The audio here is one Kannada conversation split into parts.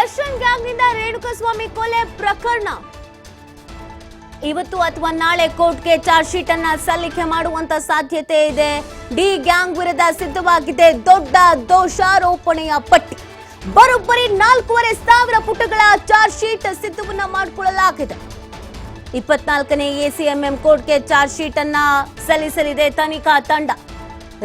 ದರ್ಶನ್ ಗ್ಯಾಂಗ್ನಿಂದ ರೇಣುಕಸ್ವಾಮಿ ಕೊಲೆ ಪ್ರಕರಣ. ಇವತ್ತು ಅಥವಾ ನಾಳೆ ಕೋರ್ಟ್ಗೆ ಚಾರ್ಜ್ ಶೀಟ್ ಅನ್ನ ಸಲ್ಲಿಕೆ ಮಾಡುವಂತ ಸಾಧ್ಯತೆ ಇದೆ. ಡಿ ಗ್ಯಾಂಗ್ ವಿರುದ್ಧ ಸಿದ್ಧವಾಗಿದೆ ದೊಡ್ಡ ದೋಷಾರೋಪಣೆಯ ಪಟ್ಟಿ. ಬರೋಬ್ಬರಿ ನಾಲ್ಕೂವರೆ ಸಾವಿರ ಪುಟಗಳ ಚಾರ್ಜ್ ಶೀಟ್ ಸಿದ್ಧವನ್ನ ಮಾಡಿಕೊಳ್ಳಲಾಗಿದೆ. ಇಪ್ಪತ್ನಾಲ್ಕನೇ ಎಸಿಎಂಎಂ ಕೋರ್ಟ್ಗೆ ಚಾರ್ಜ್ ಶೀಟ್ ಅನ್ನ ಸಲ್ಲಿಸಲಿದೆ ತನಿಖಾ ತಂಡ.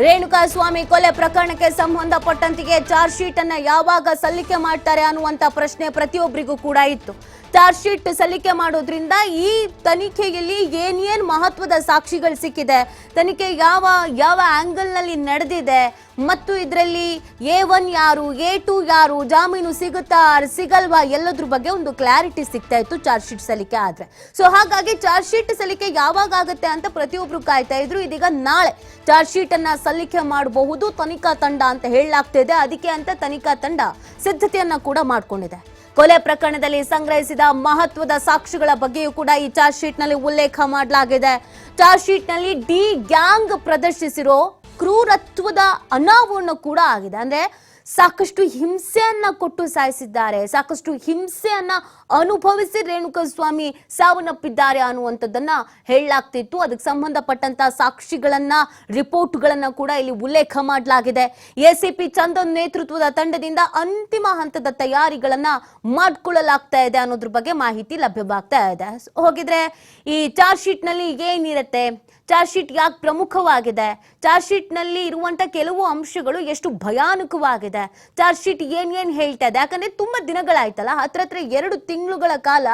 ರೇಣುಕಾ ಸ್ವಾಮಿ ಕೊಲೆ ಪ್ರಕರಣಕ್ಕೆ ಸಂಬಂಧಪಟ್ಟಂತಿಗೆ ಚಾರ್ಜ್ ಶೀಟ್ ಅನ್ನ ಯಾವಾಗ ಸಲ್ಲಿಕೆ ಮಾಡ್ತಾರೆ ಅನ್ನುವಂತ ಪ್ರಶ್ನೆ ಪ್ರತಿಯೊಬ್ಬರಿಗೂ ಕೂಡ ಇತ್ತು. ಚಾರ್ಜ್ ಶೀಟ್ ಸಲ್ಲಿಕೆ ಮಾಡೋದ್ರಿಂದ ಈ ತನಿಖೆಯಲ್ಲಿ ಏನೇನ್ ಮಹತ್ವದ ಸಾಕ್ಷಿಗಳು ಸಿಕ್ಕಿದೆ, ತನಿಖೆ ಯಾವ ಯಾವ ಆಂಗಲ್ನಲ್ಲಿ ನಡೆದಿದೆ ಮತ್ತು ಇದರಲ್ಲಿ ಎ ಒನ್ ಯಾರು, ಎ ಟು ಯಾರು, ಜಾಮೀನು ಸಿಗುತ್ತಾ ಸಿಗಲ್ವಾ ಎಲ್ಲದ್ರ ಬಗ್ಗೆ ಒಂದು ಕ್ಲಾರಿಟಿ ಸಿಗ್ತಾ ಇತ್ತು ಚಾರ್ಜ್ ಶೀಟ್ ಸಲ್ಲಿಕೆ ಆದರೆ. ಸೊ ಹಾಗಾಗಿ ಚಾರ್ಜ್ ಶೀಟ್ ಸಲ್ಲಿಕೆ ಯಾವಾಗ ಆಗುತ್ತೆ ಅಂತ ಪ್ರತಿಯೊಬ್ಬರು ಕಾಯ್ತಾ ಇದ್ರು. ಇದೀಗ ನಾಳೆ ಚಾರ್ಜ್ ಶೀಟ್ ಅನ್ನ ಸಲ್ಲಿಕೆ ಮಾಡಬಹುದು, ತನಿಖಾ ತಂಡ ಅಂತ ಹೇಳಲಾಗ್ತಿದೆ ಅದಕ್ಕೆ ಅಂತ ತನಿಖಾ ತಂಡ ಸಿದ್ಧತೆಯನ್ನ ಕೂಡ ಮಾಡಿಕೊಂಡಿದೆ. ಕೊಲೆ ಪ್ರಕರಣದಲ್ಲಿ ಸಂಗ್ರಹಿಸಿದ ಮಹತ್ವದ ಸಾಕ್ಷಿಗಳ ಬಗ್ಗೆಯೂ ಕೂಡ ಈ ಚಾರ್ಜ್ ಶೀಟ್ನಲ್ಲಿ ಉಲ್ಲೇಖ ಮಾಡಲಾಗಿದೆ. ಚಾರ್ಜ್ ಶೀಟ್ನಲ್ಲಿ ಡಿ ಗ್ಯಾಂಗ್ ಪ್ರದರ್ಶಿಸಿರೋ ಕ್ರೂರತ್ವದ ಅನಾವರಣ ಕೂಡ ಆಗಿದೆ. ಅಂದ್ರೆ ಸಾಕಷ್ಟು ಹಿಂಸೆಯನ್ನ ಕೊಟ್ಟು ಸಾಯಿಸಿದ್ದಾರೆ ಸಾಕಷ್ಟು ಹಿಂಸೆಯನ್ನ ಅನುಭವಿಸಿ ರೇಣುಕಸ್ವಾಮಿ ಸಾವನ್ನಪ್ಪಿದ್ದಾರೆ ಅನ್ನುವಂಥದ್ದನ್ನ ಹೇಳಲಾಗ್ತಿತ್ತು. ಅದಕ್ಕೆ ಸಂಬಂಧಪಟ್ಟಂತ ಸಾಕ್ಷಿಗಳನ್ನ, ರಿಪೋರ್ಟ್ಗಳನ್ನ ಕೂಡ ಇಲ್ಲಿ ಉಲ್ಲೇಖ ಮಾಡಲಾಗಿದೆ. ಎಸಿಪಿ ಚಂದನ್ ನೇತೃತ್ವದ ತಂಡದಿಂದ ಅಂತಿಮ ಹಂತದ ತಯಾರಿಗಳನ್ನ ಮಾಡ್ಕೊಳ್ಳಲಾಗ್ತಾ ಇದೆ ಅನ್ನೋದ್ರ ಬಗ್ಗೆ ಮಾಹಿತಿ ಲಭ್ಯವಾಗ್ತಾ ಇದೆ. ಹೋಗಿದ್ರೆ, ಈ ಚಾರ್ಜ್ ಶೀಟ್ನಲ್ಲಿ ಏನಿರುತ್ತೆ ಚಾರ್ಜ್ ಶೀಟ್ ಯಾಕೆ ಪ್ರಮುಖವಾಗಿದೆ? ಚಾರ್ಜ್ ಶೀಟ್ನಲ್ಲಿ ಇರುವಂತ ಕೆಲವು ಅಂಶಗಳು ಎಷ್ಟು ಭಯಾನಕವಾಗಿದೆ? ಚಾರ್ಜ್ ಶೀಟ್ ಏನ್ ಏನ್ ಹೇಳ್ತಾ ಇದೆ? ಯಾಕಂದ್ರೆ ತುಂಬಾ ದಿನಗಳಾಯ್ತಲ್ಲ, ಹತ್ರ ಹತ್ರ ಎರಡು ತಿಂಗಳುಗಳ ಕಾಲ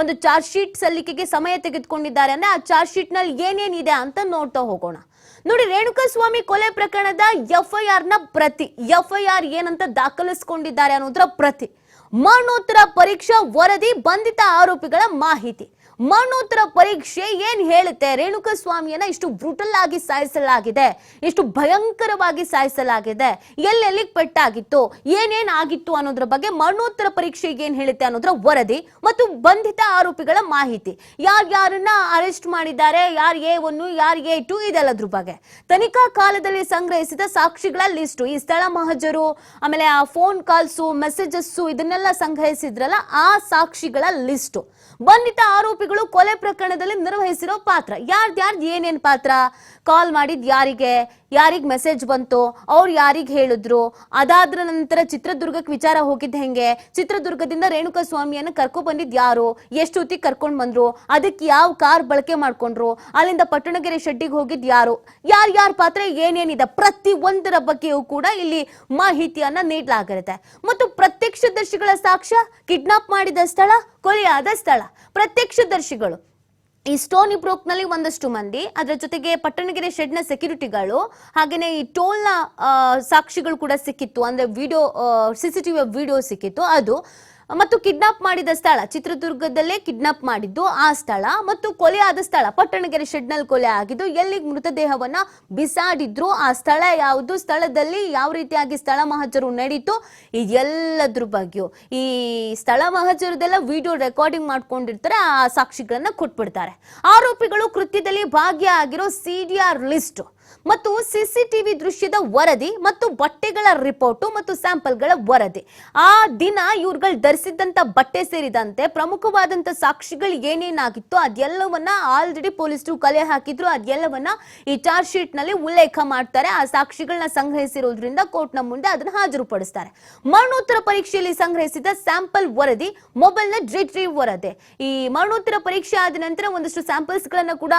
ಒಂದು ಚಾರ್ಜ್ ಶೀಟ್ ಸಲ್ಲಿಕೆಗೆ ಸಮಯ ತೆಗೆದುಕೊಂಡಿದ್ದಾರೆ. ಅಂದ್ರೆ ಆ ಚಾರ್ಜ್ ಶೀಟ್ನಲ್ಲಿ ಏನೇನಿದೆ ಅಂತ ನೋಡ್ತಾ ಹೋಗೋಣ. ನೋಡಿ, ರೇಣುಕಸ್ವಾಮಿ ಕೊಲೆ ಪ್ರಕರಣದ ಎಫ್ಐಆರ್ನ ಪ್ರತಿ, ಎಫ್ಐಆರ್ ಏನಂತ ದಾಖಲಿಸಿಕೊಂಡಿದ್ದಾರೆ ಅನ್ನೋದ್ರ ಪ್ರತಿ, ಮರಣೋತ್ತರ ಪರೀಕ್ಷಾ ವರದಿ ಬಂಧಿತ ಆರೋಪಿಗಳ ಮಾಹಿತಿ. ಮರಣೋತ್ತರ ಪರೀಕ್ಷೆ ಏನ್ ಹೇಳುತ್ತೆ? ರೇಣುಕಸ್ವಾಮಿಯನ್ನ ಇಷ್ಟು ಬ್ರೂಟಲ್ ಆಗಿ ಸಾಯಿಸಲಾಗಿದೆ. ಎಷ್ಟು ಭಯಂಕರವಾಗಿ ಸಾಯಿಸಲಾಗಿದೆ. ಎಲ್ಲೆಲ್ಲಿ ಪೆಟ್ಟಾಗಿತ್ತು? ಏನೇನ್ ಆಗಿತ್ತು ಅನ್ನೋದ್ರ ಬಗ್ಗೆ ಮರಣೋತ್ತರ ಪರೀಕ್ಷೆ ಏನ್ ಹೇಳುತ್ತೆ ಅನ್ನೋದ್ರ ವರದಿ ಮತ್ತು ಬಂಧಿತ ಆರೋಪಿಗಳ ಮಾಹಿತಿ. ಯಾರ್ಯಾರನ್ನ ಅರೆಸ್ಟ್ ಮಾಡಿದ್ದಾರೆ? ಯಾರ್ ಎ ಒನ್ ಯಾರ್ ಎ ಟು ಇದೆಲ್ಲದ್ರ ಬಗ್ಗೆ. ತನಿಖಾ ಕಾಲದಲ್ಲಿ ಸಂಗ್ರಹಿಸಿದ ಸಾಕ್ಷಿಗಳ ಲಿಸ್ಟು ಈ ಸ್ಥಳ ಮಹಜರು, ಆಮೇಲೆ ಆ ಫೋನ್ ಕಾಲ್ಸು ಮೆಸೇಜಸ್ಸು ಇದನ್ನೆಲ್ಲ ಸಂಗ್ರಹಿಸಿದ್ರಲ್ಲ ಆ ಸಾಕ್ಷಿಗಳ ಲಿಸ್ಟು ಬಂಧಿತ ಆರೋಪಿಗಳು ಕೊಲೆ ಪ್ರಕರಣದಲ್ಲಿ ನಿರ್ವಹಿಸಿರೋ ಪಾತ್ರ. ಯಾರ್ದ್ಯಾರ್ದು ಏನೇನ್ ಪಾತ್ರ? ಕಾಲ್ ಮಾಡಿದ್ ಯಾರಿಗೆ? ಯಾರಿಗ್ ಮೆಸೇಜ್ ಬಂತು, ಅವ್ರು ಯಾರಿಗೆ ಹೇಳಿದ್ರು, ಅದಾದ್ರ ನಂತರ ಚಿತ್ರದುರ್ಗಕ್ಕೆ ವಿಚಾರ ಹೋಗಿದ್ದು ಹೆಂಗೆ? ಚಿತ್ರದುರ್ಗದಿಂದ ರೇಣುಕಾ ಸ್ವಾಮಿಯನ್ನ ಕರ್ಕೊ ಬಂದಿದ್ ಯಾರು? ಎಷ್ಟು ಹೊತ್ತಿಗೆ ಕರ್ಕೊಂಡು ಬಂದ್ರು? ಅದಕ್ಕೆ ಯಾವ ಕಾರ್ ಬಳಕೆ ಮಾಡ್ಕೊಂಡ್ರು? ಅಲ್ಲಿಂದ ಪಟ್ಟಣಗೆರೆ ಶೆಡ್ಡಿಗೆ ಹೋಗಿದ್ದು ಯಾರು? ಯಾರು ಯಾರ ಪಾತ್ರ ಏನೇನಿದೆ? ಪ್ರತಿ ಒಂದರ ಬಗ್ಗೆಯೂ ಕೂಡ ಇಲ್ಲಿ ಮಾಹಿತಿಯನ್ನ ನೀಡಲಾಗಿರುತ್ತೆ. ಮತ್ತು ಪ್ರತ್ಯಕ್ಷದರ್ಶಿಗಳ ಸಾಕ್ಷ್ಯ, ಕಿಡ್ನಾಪ್ ಮಾಡಿದ ಸ್ಥಳ, ಕೊಲೆಯಾದ ಸ್ಥಳ. ಪ್ರತ್ಯಕ್ಷದರ್ಶಿಗಳು. ಈ ಸ್ಟೋನಿ ಬ್ರೋಕ್ನಲ್ಲಿ ಒಂದಷ್ಟು ಮಂದಿ, ಅದರ ಜೊತೆಗೆ ಪಟ್ಟಣಗೆರೆ ಶೆಡ್ನ ಸೆಕ್ಯೂರಿಟಿಗಳು, ಹಾಗೇನೆ ಈ ಟೋಲ್ನ ಸಾಕ್ಷಿಗಳು ಕೂಡ ಸಿಕ್ಕಿತ್ತು. ಅಂದ್ರೆ ವಿಡಿಯೋ ಸಿಸಿಟಿವಿ ವಿಡಿಯೋ ಸಿಕ್ಕಿತ್ತು. ಅದು ಮತ್ತು ಕಿಡ್ನಾಪ್ ಮಾಡಿದ ಸ್ಥಳ, ಚಿತ್ರದುರ್ಗದಲ್ಲೇ ಕಿಡ್ನಾಪ್ ಮಾಡಿದ್ದು ಆ ಸ್ಥಳ ಮತ್ತು ಕೊಲೆ ಆದ ಸ್ಥಳ. ಪಟ್ಟಣಗೆರೆ ಶೆಡ್ನಲ್ಲಿ ಕೊಲೆ ಆಗಿದ್ದು ಎಲ್ಲಿ ಮೃತದೇಹವನ್ನ ಬಿಸಾಡಿದ್ರು, ಆ ಸ್ಥಳ ಯಾವುದು, ಸ್ಥಳದಲ್ಲಿ ಯಾವ ರೀತಿಯಾಗಿ ಸ್ಥಳ ಮಹಜರು ನಡೀತು ಇದೆಲ್ಲದ್ರ ಬಗ್ಗೆಯೂ. ಈ ಸ್ಥಳ ಮಹಜರದೆಲ್ಲ ವಿಡಿಯೋ ರೆಕಾರ್ಡಿಂಗ್ ಮಾಡ್ಕೊಂಡಿರ್ತಾರೆ, ಆ ಸಾಕ್ಷಿಗಳನ್ನ ಕೊಟ್ಬಿಡ್ತಾರೆ. ಆರೋಪಿಗಳು ಕೃತ್ಯದಲ್ಲಿ ಭಾಗಿಯಾಗಿರೋ ಸಿಡಿಆರ್ ಲಿಸ್ಟ್. ಮತ್ತು ಸಿಸಿಟಿವಿ ದೃಶ್ಯದ ವರದಿ ಮತ್ತು ಬಟ್ಟೆಗಳ ರಿಪೋರ್ಟು ಮತ್ತು ಸ್ಯಾಂಪಲ್ಗಳ ವರದಿ. ಆ ದಿನ ಇವ್ರುಗಳು ಧರಿಸಿದ್ದಂಥ ಬಟ್ಟೆ ಸೇರಿದಂತೆ ಪ್ರಮುಖವಾದಂತ ಸಾಕ್ಷಿಗಳು ಏನೇನಾಗಿತ್ತು ಅದೆಲ್ಲವನ್ನ ಆಲ್ರೆಡಿ ಪೊಲೀಸರು ಕಲೆ ಹಾಕಿದ್ರು, ಅದೆಲ್ಲವನ್ನ ಈ ಚಾರ್ಜ್ ಶೀಟ್ನಲ್ಲಿ ಉಲ್ಲೇಖ ಮಾಡ್ತಾರೆ. ಆ ಸಾಕ್ಷಿಗಳನ್ನ ಸಂಗ್ರಹಿಸಿರೋದ್ರಿಂದ ಕೋರ್ಟ್ನ ಮುಂದೆ ಅದನ್ನ ಹಾಜರುಪಡಿಸ್ತಾರೆ. ಮರಣೋತ್ತರ ಪರೀಕ್ಷೆಯಲ್ಲಿ ಸಂಗ್ರಹಿಸಿದ ಸ್ಯಾಂಪಲ್ ವರದಿ, ಮೊಬೈಲ್ನ ರಿಟ್ರೀವ್ ವರದಿ. ಈ ಮರಣೋತ್ತರ ಪರೀಕ್ಷೆ ಆದ ನಂತರ ಒಂದಷ್ಟು ಸ್ಯಾಂಪಲ್ಸ್ಗಳನ್ನು ಕೂಡ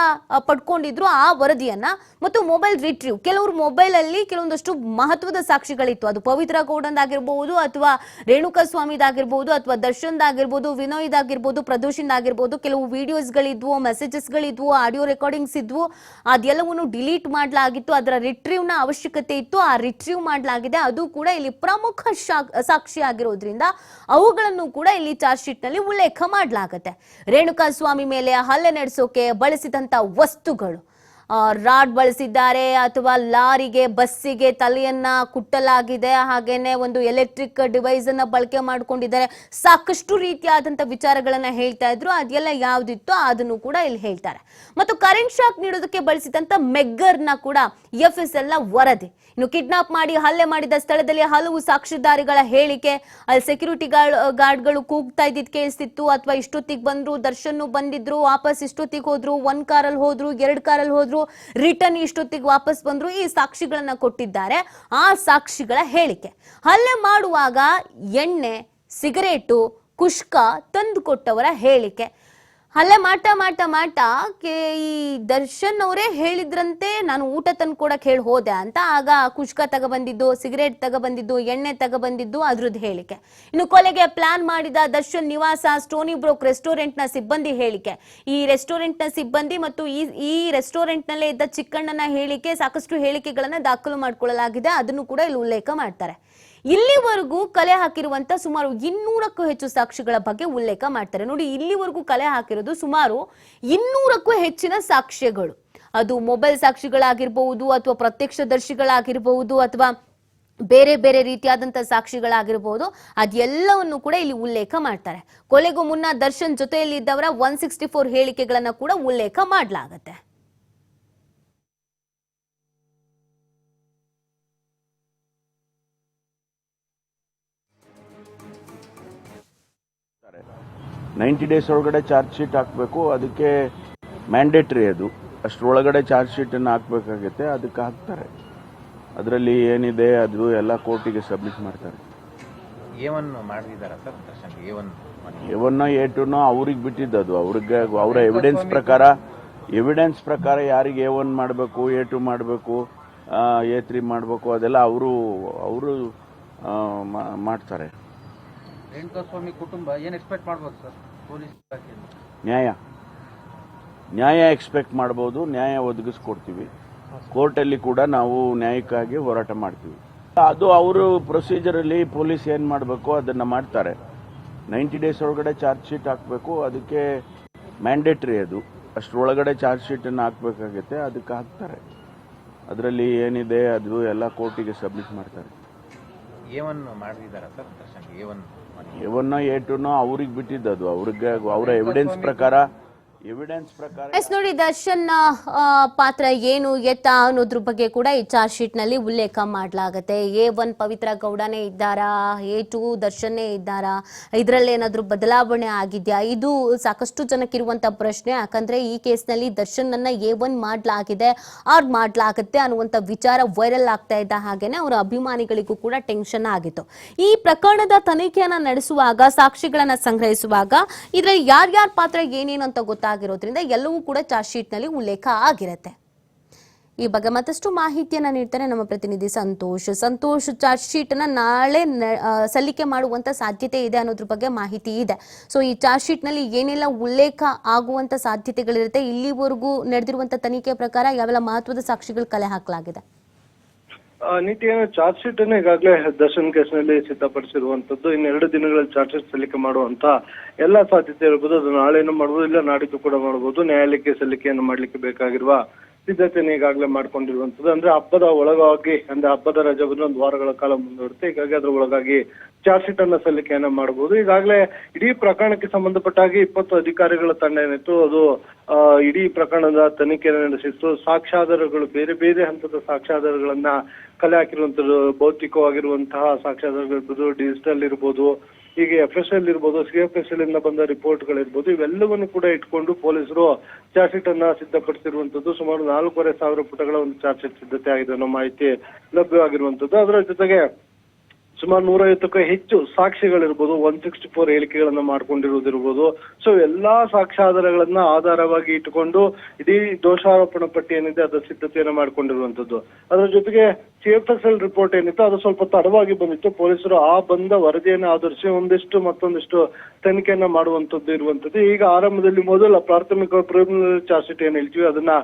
ಪಡ್ಕೊಂಡಿದ್ರು ಆ ವರದಿಯನ್ನ. ಮತ್ತು ಮೊಬೈಲ್ ರಿಟ್ರೀವ್ ಕೆಲವರು ಮೊಬೈಲ್ ಅಲ್ಲಿ ಕೆಲವೊಂದಷ್ಟು ಮಹತ್ವದ ಸಾಕ್ಷಿಗಳಿತ್ತು. ಅದು ಪವಿತ್ರ ಗೌಡಂದಾಗಿರ್ಬಹುದು ಅಥವಾ ರೇಣುಕಾ ಸ್ವಾಮಿದಾಗಿರ್ಬಹುದು ಅಥವಾ ದರ್ಶನ್ದಾಗಿರ್ಬೋದು ವಿನೋಯ್ದಾಗಿರ್ಬೋದು ಪ್ರದೋಷಿಂದಾಗಿರ್ಬೋದು ಕೆಲವು ವಿಡಿಯೋಸ್ ಗಳಿದ್ವು ಮೆಸೇಜಸ್ ಗಳಿದ್ವು ಆಡಿಯೋ ರೆಕಾರ್ಡಿಂಗ್ಸ್ ಇದ್ವು, ಅದೆಲ್ಲವನ್ನು ಡಿಲೀಟ್ ಮಾಡಲಾಗಿತ್ತು. ಅದರ ರಿಟ್ರೀವ್ನ ಅವಶ್ಯಕತೆ ಇತ್ತು. ಆ ರಿಟ್ರೀವ್ ಮಾಡಲಾಗಿದೆ. ಅದು ಕೂಡ ಇಲ್ಲಿ ಪ್ರಮುಖ ಸಾಕ್ಷಿ ಆಗಿರೋದ್ರಿಂದ ಅವುಗಳನ್ನು ಕೂಡ ಇಲ್ಲಿ ಚಾರ್ಜ್ ಶೀಟ್ನಲ್ಲಿ ಉಲ್ಲೇಖ ಮಾಡಲಾಗುತ್ತೆ. ರೇಣುಕಾ ಸ್ವಾಮಿ ಮೇಲೆ ಹಲ್ಲೆ ನಡೆಸೋಕೆ ಬಳಸಿದಂತ ವಸ್ತುಗಳು. ರಾಡ್ ಬಳಸಿದ್ದಾರೆ ಅಥವಾ ಲಾರಿಗೆ, ಬಸ್ಸಿಗೆ ತಲೆಯನ್ನ ಕುಟ್ಟಲಾಗಿದೆ. ಹಾಗೇನೆ ಒಂದು ಎಲೆಕ್ಟ್ರಿಕ್ ಡಿವೈಸ್ ಅನ್ನ ಬಳಕೆ ಮಾಡಿಕೊಂಡಿದ್ದಾರೆ. ಸಾಕಷ್ಟು ರೀತಿಯಾದಂತ ವಿಚಾರಗಳನ್ನ ಹೇಳ್ತಾ ಇದ್ರು. ಅದೆಲ್ಲ ಯಾವ್ದಿತ್ತು ಅದನ್ನು ಕೂಡ ಇಲ್ಲಿ ಹೇಳ್ತಾರೆ. ಮತ್ತು ಕರೆಂಟ್ ಶಾಕ್ ನೀಡೋದಕ್ಕೆ ಬಳಸಿದಂತ ಮೆಗ್ಗರ್ನ ಕೂಡ ಎಫ್ ಎಸ್ ಎಲ್ಲ ವರದಿ. ಇನ್ನು ಕಿಡ್ನಾಪ್ ಮಾಡಿ, ಹಲ್ಲೆ ಮಾಡಿದ ಸ್ಥಳದಲ್ಲಿ ಹಲವು ಸಾಕ್ಷಿದಾರಿಗಳ ಹೇಳಿಕೆ. ಅಲ್ಲಿ ಸೆಕ್ಯೂರಿಟಿ ಗಾರ್ಡ್ಗಳು ಕೂಗ್ತಾ ಇದ್ದಿದ್ ಕೇಳಿಸ್ತಿತ್ತು. ಅಥವಾ ಇಷ್ಟೊತ್ತಿಗೆ ಬಂದ್ರು ದರ್ಶನ್ ಬಂದಿದ್ರು, ವಾಪಸ್ ಇಷ್ಟೊತ್ತಿಗೆ ಹೋದ್ರು, ಒಂದ್ ಕಾರಲ್ಲಿ ಹೋದ್ರು, ಎರಡ್ ಕಾರಲ್ಲಿ ಹೋದ್ರು. ರಿಟರ್ನ್ ಇಷ್ಟೊತ್ತಿಗೆ ವಾಪಸ್ ಬಂದ್ರು, ಈ ಸಾಕ್ಷಿಗಳನ್ನ ಕೊಟ್ಟಿದ್ದಾರೆ. ಆ ಸಾಕ್ಷಿಗಳ ಹೇಳಿಕೆ. ಹಲ್ಲೆ ಮಾಡುವಾಗ ಎಣ್ಣೆ, ಸಿಗರೇಟು, ಕುಷ್ಕ ತಂದು ಕೊಟ್ಟವರ ಹೇಳಿಕೆ. ಹಲ್ಲೆ ಮಾಡ್ತಾ ಮಾಡ್ತಾ ಮಾಡ್ತಾ ಕೆ- ಈ ದರ್ಶನ್ ಅವರೇ ಹೇಳಿದ್ರಂತೆ, ನಾನು ಊಟ ತಂದು ಕೊಡಕ್ಕೆ ಹೇಳಿ ಹೋದೆ ಅಂತ. ಆಗ ಕುಷ್ಕ ತಗೊಬಂದಿದ್ದು ಸಿಗರೇಟ್ ತಗೊಬಂದಿದ್ದು ಎಣ್ಣೆ ತಗೊಬಂದಿದ್ದು ಅದ್ರದ್ದು ಹೇಳಿಕೆ. ಇನ್ನು ಕೊಲೆಗೆ ಪ್ಲಾನ್ ಮಾಡಿದ ದರ್ಶನ್ ನಿವಾಸ, ಸ್ಟೋನಿ ಬ್ರೋಕ್ ರೆಸ್ಟೋರೆಂಟ್ನ ಸಿಬ್ಬಂದಿ ಹೇಳಿಕೆ. ಈ ರೆಸ್ಟೋರೆಂಟ್ನ ಸಿಬ್ಬಂದಿ ಮತ್ತು ಈ ಈ ರೆಸ್ಟೋರೆಂಟ್ನಲ್ಲೇ ಇದ್ದ ಚಿಕ್ಕಣ್ಣನ ಹೇಳಿಕೆ, ಸಾಕಷ್ಟು ಹೇಳಿಕೆಗಳನ್ನು ದಾಖಲು ಮಾಡಿಕೊಳ್ಳಲಾಗಿದೆ. ಅದನ್ನು ಕೂಡ ಇಲ್ಲಿ ಉಲ್ಲೇಖ ಮಾಡ್ತಾರೆ. ಇಲ್ಲಿವರೆಗೂ ಕಲೆ ಹಾಕಿರುವಂತ ಸುಮಾರು ಇನ್ನೂರಕ್ಕೂ ಹೆಚ್ಚು ಸಾಕ್ಷಿಗಳ ಬಗ್ಗೆ ಉಲ್ಲೇಖ ಮಾಡ್ತಾರೆ. ನೋಡಿ, ಇಲ್ಲಿವರೆಗೂ ಕಲೆ ಹಾಕಿರೋದು ಸುಮಾರು ಇನ್ನೂರಕ್ಕೂ ಹೆಚ್ಚಿನ ಸಾಕ್ಷ್ಯಗಳು. ಅದು ಮೊಬೈಲ್ ಸಾಕ್ಷಿಗಳಾಗಿರ್ಬಹುದು ಅಥವಾ ಪ್ರತ್ಯಕ್ಷದರ್ಶಿಗಳಾಗಿರ್ಬಹುದು ಅಥವಾ ಬೇರೆ ಬೇರೆ ರೀತಿಯಾದಂಥ ಸಾಕ್ಷಿಗಳಾಗಿರ್ಬೋದು ಅದೆಲ್ಲವನ್ನು ಕೂಡ ಇಲ್ಲಿ ಉಲ್ಲೇಖ ಮಾಡ್ತಾರೆ. ಕೊಲೆಗೂ ಮುನ್ನ ದರ್ಶನ್ ಜೊತೆಯಲ್ಲಿ ಇದ್ದವರ ಒನ್ ಸಿಕ್ಸ್ಟಿ ಫೋರ್ ಹೇಳಿಕೆಗಳನ್ನು ಕೂಡ ಉಲ್ಲೇಖ ಮಾಡಲಾಗತ್ತೆ. ನೈಂಟಿ ಡೇಸ್ ಒಳಗಡೆ ಚಾರ್ಜ್ ಶೀಟ್ ಹಾಕಬೇಕು. ಅದಕ್ಕೆ ಮ್ಯಾಂಡೇಟ್ರಿ ಅದು. ಅಷ್ಟರೊಳಗಡೆ ಚಾರ್ಜ್ ಶೀಟನ್ನು ಹಾಕಬೇಕಾಗುತ್ತೆ ಅದಕ್ಕೆ ಹಾಕ್ತಾರೆ. ಅದರಲ್ಲಿ ಏನಿದೆ ಅದು ಎಲ್ಲ ಕೋರ್ಟಿಗೆ ಸಬ್ಮಿಟ್ ಮಾಡ್ತಾರೆ. ಎ ಒನ್ ಮಾಡಿದಾರ sir? Darshan A one A ಟುನೋ ಅವ್ರಿಗೆ ಬಿಟ್ಟಿದ್ದು ಅದು. ಅವ್ರಿಗೆ ಅವರ ಎವಿಡೆನ್ಸ್ ಪ್ರಕಾರ ಎವಿಡೆನ್ಸ್ ಪ್ರಕಾರ ಯಾರಿಗೆ ಎ ಒನ್ ಮಾಡಬೇಕು ಎ ಟು ಮಾಡಬೇಕು ಎ ತ್ರೀ ಮಾಡಬೇಕು ಅದೆಲ್ಲ ಅವರು ಅವರು ಮಾಡ್ತಾರೆ. ರೇಣುಕಾಸ್ವಾಮಿ ಕುಟುಂಬ ಏನ್ ಎಕ್ಸ್ಪೆಕ್ಟ್ ಮಾಡ್ಬೋದು ಸರ್? ಪೊಲೀಸ್ ಇಲಾಖೆಯಿಂದ ನ್ಯಾಯ. ನ್ಯಾಯ ಎಕ್ಸ್ಪೆಕ್ಟ್ ಮಾಡ್ಬೋದು ನ್ಯಾಯ ಒದಗಿಸ್ಕೊಡ್ತೀವಿ. ಕೋರ್ಟಲ್ಲಿ ಕೂಡ ನಾವು ನ್ಯಾಯಕ್ಕಾಗಿ ಹೋರಾಟ ಮಾಡ್ತೀವಿ. ಅದು ಅವರು ಪ್ರೊಸೀಜರಲ್ಲಿ ಪೊಲೀಸ್ ಏನು ಮಾಡಬೇಕು ಅದನ್ನು ಮಾಡ್ತಾರೆ. ನೈಂಟಿ ಡೇಸ್ ಒಳಗಡೆ ಚಾರ್ಜ್ ಶೀಟ್ ಹಾಕಬೇಕು ಅದಕ್ಕೆ ಮ್ಯಾಂಡೇಟ್ರಿ ಅದು. ಅಷ್ಟರೊಳಗಡೆ ಚಾರ್ಜ್ ಶೀಟನ್ನು ಹಾಕಬೇಕಾಗುತ್ತೆ ಅದಕ್ಕೆ ಹಾಕ್ತಾರೆ. ಅದರಲ್ಲಿ ಏನಿದೆ ಅದು ಎಲ್ಲ ಕೋರ್ಟಿಗೆ ಸಬ್ಮಿಟ್ ಮಾಡ್ತಾರೆ. ಎ ಒನ್ ಮಾಡಿದಾರ ಸರ್? ದರ್ಶನ್ ಎ ಒನ್ ಎವನ್ನೋ ಎ ಟುನೋ ಅವ್ರಿಗೆ ಬಿಟ್ಟಿದ್ದು ಅದು ಅವ್ರಿಗೆ ಅವರ ಎವಿಡೆನ್ಸ್ ಪ್ರಕಾರ ಎಸ್, ನೋಡಿ ದರ್ಶನ್ ಪಾತ್ರ ಏನು, ಎತ್ತ ಅನ್ನೋದ್ರ ಬಗ್ಗೆ ಕೂಡ ಈ ಚಾರ್ಜ್ ಶೀಟ್ನಲ್ಲಿ ಉಲ್ಲೇಖ ಮಾಡಲಾಗತ್ತೆ. ಎ ಒನ್ ಪವಿತ್ರ ಗೌಡನೇ ಇದ್ದಾರಾ? ಎ ಟು ದರ್ಶನ್ನೇ ಇದ್ದಾರಾ? ಇದರಲ್ಲಿ ಏನಾದರೂ ಬದಲಾವಣೆ ಆಗಿದ್ಯಾ? ಇದು ಸಾಕಷ್ಟು ಜನಕ್ಕಿರುವಂತ ಪ್ರಶ್ನೆ. ಯಾಕಂದ್ರೆ ಈ ಕೇಸ್ನಲ್ಲಿ ದರ್ಶನ್ ಅನ್ನ ಎ ಒನ್ ಮಾಡಲಾಗಿದೆ. ಆರ್ ಮಾಡಲಾಗತ್ತೆ ಅನ್ನುವಂಥ ವಿಚಾರ ವೈರಲ್ ಆಗ್ತಾ ಇದ್ದ ಹಾಗೇನೆ ಅವರ ಅಭಿಮಾನಿಗಳಿಗೂ ಕೂಡ ಟೆನ್ಷನ್ ಆಗಿತ್ತು. ಈ ಪ್ರಕರಣದ ತನಿಖೆಯನ್ನ ನಡೆಸುವಾಗ, ಸಾಕ್ಷಿಗಳನ್ನ ಸಂಗ್ರಹಿಸುವಾಗ ಇದರಲ್ಲಿ ಯಾರ್ಯಾರ ಪಾತ್ರ ಏನೇನು ಅಂತ ಗೊತ್ತಾಗಿರೋದ್ರಿಂದ ಎಲ್ಲವೂ ಕೂಡ ಚಾರ್ಜ್ ಶೀಟ್ನಲ್ಲಿ ಉಲ್ಲೇಖ ಆಗಿರುತ್ತೆ. ಈ ಬಗ್ಗೆ ಮತ್ತಷ್ಟು ಮಾಹಿತಿಯನ್ನು ನೀಡ್ತಾರೆ ನಮ್ಮ ಪ್ರತಿನಿಧಿ ಸಂತೋಷ್. ಸಂತೋಷ್, ಚಾರ್ಜ್ ಶೀಟ್ ಅನ್ನ ನಾಳೆ ಸಲ್ಲಿಕೆ ಮಾಡುವಂತ ಸಾಧ್ಯತೆ ಇದೆ ಅನ್ನೋದ್ರ ಬಗ್ಗೆ ಮಾಹಿತಿ ಇದೆ. ಸೊ ಈ ಚಾರ್ಜ್ ಶೀಟ್ನಲ್ಲಿ ಏನೆಲ್ಲ ಉಲ್ಲೇಖ ಆಗುವಂತ ಸಾಧ್ಯತೆಗಳಿರುತ್ತೆ ಇಲ್ಲಿವರೆಗೂ ನಡೆದಿರುವಂತ ತನಿಖೆ ಪ್ರಕಾರ ಯಾವೆಲ್ಲ ಮಹತ್ವದ ಸಾಕ್ಷಿಗಳು ಕಲೆ ಹಾಕಲಾಗಿದೆ? ನೀತಿಯ ಚಾರ್ಜ್ ಶೀಟ್ ಅನ್ನು ಈಗಾಗಲೇ ದರ್ಶನ್ ಕೇಸ್ನಲ್ಲಿ ಸಿದ್ಧಪಡಿಸಿರುವಂತದ್ದು. ಇನ್ನೆರಡು ದಿನಗಳಲ್ಲಿ ಚಾರ್ಜ್ ಶೀಟ್ ಸಲ್ಲಿಕೆ ಮಾಡುವಂತ ಎಲ್ಲಾ ಸಾಧ್ಯತೆ ಇರಬಹುದು ಅದು ನಾಳೆನೂ ಮಾಡಬಹುದು ಇಲ್ಲ ನಾಡಿದ್ದು ಕೂಡ ಮಾಡಬಹುದು ನ್ಯಾಯಾಲಯಕ್ಕೆ ಸಲ್ಲಿಕೆಯನ್ನು ಮಾಡ್ಲಿಕ್ಕೆ ಬೇಕಾಗಿರುವ ಸಿದ್ಧತೆಯನ್ನು ಈಗಾಗಲೇ ಮಾಡ್ಕೊಂಡಿರುವಂತದ್ದು ಅಂದ್ರೆ ಹಬ್ಬದ ಒಳಗಾಗಿ, ಅಂದ್ರೆ ಹಬ್ಬದ ರಜವನ್ನು ಒಂದು ವಾರಗಳ ಕಾಲ ಮುಂದೂಡುತ್ತೆ. ಹೀಗಾಗಿ ಅದ್ರ ಒಳಗಾಗಿ ಚಾರ್ಜ್ ಶೀಟ್ ಅನ್ನ ಸಲ್ಲಿಕೆಯನ್ನ ಮಾಡಬಹುದು ಈಗಾಗಲೇ ಇಡೀ ಪ್ರಕರಣಕ್ಕೆ ಸಂಬಂಧಪಟ್ಟಾಗಿ ಇಪ್ಪತ್ತು ಅಧಿಕಾರಿಗಳ ತಂಡ ಏನಿತ್ತು, ಅದು ಇಡೀ ಪ್ರಕರಣದ ತನಿಖೆಯನ್ನು ನಡೆಸಿತ್ತು. ಸಾಕ್ಷ್ಯಾಧಾರಗಳು, ಬೇರೆ ಬೇರೆ ಹಂತದ ಸಾಕ್ಷ್ಯಾಧಾರಗಳನ್ನ ಕಲೆ ಹಾಕಿರುವಂತದ್ದು ಭೌತಿಕವಾಗಿರುವಂತಹ ಸಾಕ್ಷ್ಯಾಧಾರಗಳಿರ್ಬೋದು ಡಿಜಿಟಲ್ ಇರ್ಬೋದು ಹೀಗೆ ಎಫ್ ಎಸ್ ಎಲ್ ಇರ್ಬೋದು ಸಿ ಎಫ್ ಎಸ್ ಎಲ್ ಇಂದ ಬಂದ ರಿಪೋರ್ಟ್ಗಳಿರ್ಬೋದು, ಇವೆಲ್ಲವನ್ನು ಕೂಡ ಇಟ್ಕೊಂಡು ಪೊಲೀಸರು ಚಾರ್ಜ್ ಶೀಟ್ ಅನ್ನ ಸಿದ್ಧಪಡಿಸಿರುವಂತದ್ದು ಸುಮಾರು ನಾಲ್ಕೂವರೆ ಸಾವಿರ ಪುಟಗಳ ಒಂದು ಚಾರ್ಜ್ ಶೀಟ್ ಸಿದ್ಧತೆ ಆಗಿದೆ ಅನ್ನೋ ಮಾಹಿತಿ ಲಭ್ಯವಾಗಿರುವಂತದ್ದು ಅದರ ಜೊತೆಗೆ ಸುಮಾರು ನೂರೈವತ್ತಕ್ಕೂ ಹೆಚ್ಚು ಸಾಕ್ಷಿಗಳಿರ್ಬೋದು ಒನ್ ಸಿಕ್ಸ್ಟಿ ಫೋರ್ ಹೇಳಿಕೆಗಳನ್ನ ಮಾಡ್ಕೊಂಡಿರುವುದಿರ್ಬೋದು. ಸೊ ಎಲ್ಲಾ ಸಾಕ್ಷ್ಯಾಧಾರಗಳನ್ನ ಆಧಾರವಾಗಿ ಇಟ್ಟುಕೊಂಡು ಇಡೀ ದೋಷಾರೋಪಣ ಪಟ್ಟಿ ಏನಿದೆ ಅದರ ಸಿದ್ಧತೆಯನ್ನ ಮಾಡ್ಕೊಂಡಿರುವಂತದ್ದು ಅದರ ಜೊತೆಗೆ C F S L report ಏನಿತ್ತು, ಅದು ಸ್ವಲ್ಪ ತಡವಾಗಿ ಬಂದಿತ್ತು. ಪೊಲೀಸರು ಆ ಬಂದ ವರದಿಯನ್ನು ಆಧರಿಸಿ ಒಂದಿಷ್ಟು ಮತ್ತೊಂದಿಷ್ಟು ತನಿಖೆಯನ್ನ ಮಾಡುವಂತದ್ದು ಇರುವಂತದ್ದು ಈಗ ಆರಂಭದಲ್ಲಿ ಮೊದಲ ಪ್ರಾಥಮಿಕ ಪ್ರಿಲಿಮಿನರಿ ಚಾರ್ಜ್ ಶೀಟ್ ಏನ್ ಹೇಳ್ತೀವಿ, ಅದನ್ನ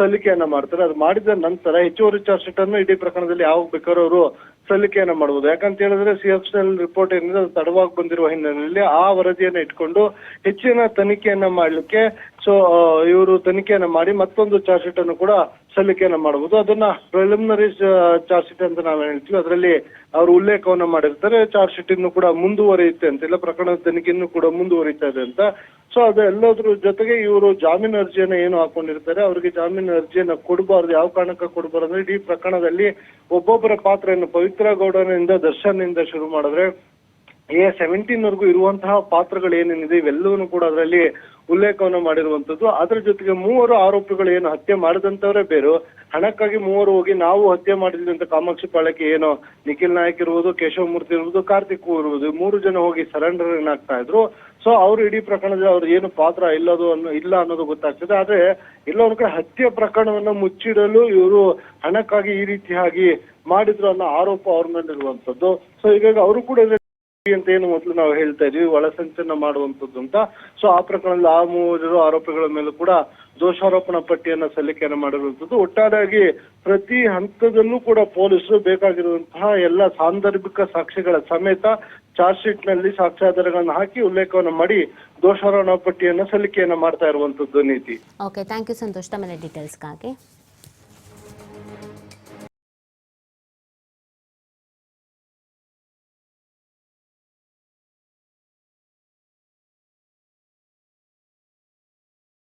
ಸಲ್ಲಿಕೆಯನ್ನ ಮಾಡ್ತಾರೆ. ಅದು ಮಾಡಿದ ನಂತರ ಹೆಚ್ಚುವರಿ ಚಾರ್ಜ್ ಶೀಟ್ ಅನ್ನು ಇಡೀ ಪ್ರಕರಣದಲ್ಲಿ ಯಾವ ಬೇಕಾದ್ರೂ ಅವರು ಸಲ್ಲಿಕೆಯನ್ನ ಮಾಡಬಹುದು ಯಾಕಂತ ಹೇಳಿದ್ರೆ ಸಿ ಎಫ್ ರಿಪೋರ್ಟ್ ಏನಿದೆ, ಅದು ತಡವಾಗಿ ಬಂದಿರುವ ಹಿನ್ನೆಲೆಯಲ್ಲಿ ಆ ವರದಿಯನ್ನ ಇಟ್ಕೊಂಡು ಹೆಚ್ಚಿನ ತನಿಖೆಯನ್ನ ಮಾಡ್ಲಿಕ್ಕೆ, ಸೊ ಇವರು ತನಿಖೆಯನ್ನ ಮಾಡಿ ಮತ್ತೊಂದು ಚಾರ್ಜ್ ಶೀಟ್ ಅನ್ನು ಕೂಡ ಸಲ್ಲಿಕೆಯನ್ನ ಮಾಡಬಹುದು. ಅದನ್ನ ಪ್ರಿಲಿಮಿನರಿ ಚಾರ್ಜ್ ಶೀಟ್ ಅಂತ ನಾವ್ ಹೇಳ್ತೀವಿ. ಅದರಲ್ಲಿ ಅವರು ಉಲ್ಲೇಖವನ್ನ ಮಾಡಿರ್ತಾರೆ. ಚಾರ್ಜ್ ಶೀಟ್ ಇನ್ನು ಕೂಡ ಮುಂದುವರಿಯುತ್ತೆ ಅಂತ ಇಲ್ಲ ಪ್ರಕರಣದ ತನಿಖೆ ಇನ್ನು ಕೂಡ ಮುಂದುವರಿತಾ ಇದೆ ಅಂತ. ಸೊ ಅದು ಎಲ್ಲದ್ರ ಜೊತೆಗೆ ಇವರು ಜಾಮೀನು ಅರ್ಜಿಯನ್ನ ಏನು ಹಾಕೊಂಡಿರ್ತಾರೆ, ಅವರಿಗೆ ಜಾಮೀನು ಅರ್ಜಿಯನ್ನ ಕೊಡಬಾರ್ದು, ಯಾವ ಕಾರಣಕ್ಕೆ ಕೊಡಬಾರ್ದು ಅಂದ್ರೆ ಇಡೀ ಪ್ರಕರಣದಲ್ಲಿ ಒಬ್ಬೊಬ್ಬರ ಪಾತ್ರ ಪಾತ್ರವನ್ನು ಪವಿತ್ರ ಗೌಡನಿಂದ ದರ್ಶನ್ನಿಂದ ಶುರು ಮಾಡಿದ್ರೆ ಎ ಸೆವೆಂಟೀನ್ ವರೆಗೂ ಇರುವಂತಹ ಪಾತ್ರಗಳು ಏನೇನಿದೆ ಇವೆಲ್ಲವನ್ನು ಕೂಡ ಅದರಲ್ಲಿ ಉಲ್ಲೇಖವನ್ನು ಮಾಡಿರುವಂತದ್ದು ಅದರ ಜೊತೆಗೆ ಮೂವರು ಆರೋಪಿಗಳು ಏನು ಹತ್ಯೆ ಮಾಡಿದಂತವರೇ ಬೇರು. ಹಣಕ್ಕಾಗಿ ಮೂವರು ಹೋಗಿ ನಾವು ಹತ್ಯೆ ಮಾಡಿದ್ವಿ ಅಂತ ಕಾಮಾಕ್ಷಿ ಪಾಳ್ಯಕ್ಕೆ ಏನು ನಿಖಿಲ್ ನಾಯಕ್ ಇರುವುದು ಕೇಶವಮೂರ್ತಿ ಇರುವುದು ಕಾರ್ತಿಕ್ ಇರುವುದು ಮೂರು ಜನ ಹೋಗಿ ಸರೆಂಡರ್ ಏನಾಗ್ತಾ ಇದ್ರು. ಸೊ ಅವರು ಇಡೀ ಪ್ರಕರಣದಲ್ಲಿ ಅವ್ರ ಏನು ಪಾತ್ರ ಇಲ್ಲದು ಅನ್ನೋ ಇಲ್ಲ ಅನ್ನೋದು ಗೊತ್ತಾಗ್ತದೆ. ಆದ್ರೆ ಒಂದ್ ಕಡೆ ಹತ್ಯೆ ಪ್ರಕರಣವನ್ನ ಮುಚ್ಚಿಡಲು ಇವರು ಹಣಕ್ಕಾಗಿ ಈ ರೀತಿಯಾಗಿ ಮಾಡಿದ್ರು ಅನ್ನೋ ಆರೋಪ ಅವ್ರ ಮೇಲೆ ಇರುವಂತದ್ದು ಸೊ ಹೀಗಾಗಿ ಅವರು ಕೂಡ ಅಂತ ಏನು ಮೊದಲು ನಾವು ಹೇಳ್ತಾ ಇದೀವಿ ಒಳಸಂಚನ ಮಾಡುವಂತದ್ದು ಅಂತ. ಸೊ ಆ ಪ್ರಕರಣದಲ್ಲಿ ಆ ಮೂವರು ಆರೋಪಿಗಳ ಮೇಲೂ ಕೂಡ ದೋಷಾರೋಪಣಾ ಪಟ್ಟಿಯನ್ನ ಸಲ್ಲಿಕೆಯನ್ನ ಮಾಡಿರುವಂತದ್ದು ಒಟ್ಟಾರೆಯಾಗಿ ಪ್ರತಿ ಹಂತದಲ್ಲೂ ಕೂಡ ಪೊಲೀಸರು ಬೇಕಾಗಿರುವಂತಹ ಎಲ್ಲ ಸಾಂದರ್ಭಿಕ ಸಾಕ್ಷಿಗಳ ಸಮೇತ ಚಾರ್ಜ್ ಶೀಟ್ನಲ್ಲಿ ಸಾಕ್ಷ್ಯಾಧಾರಗಳನ್ನ ಹಾಕಿ ಉಲ್ಲೇಖವನ್ನ ಮಾಡಿ ದೋಷಾರೋಪಣಾ ಪಟ್ಟಿಯನ್ನ ಸಲ್ಲಿಕೆಯನ್ನ ಮಾಡ್ತಾ ಇರುವಂತದ್ದು ನೀತಿ. Okay thank you Santhosh ಡೀಟೇಲ್ಸ್ಗಾಗಿ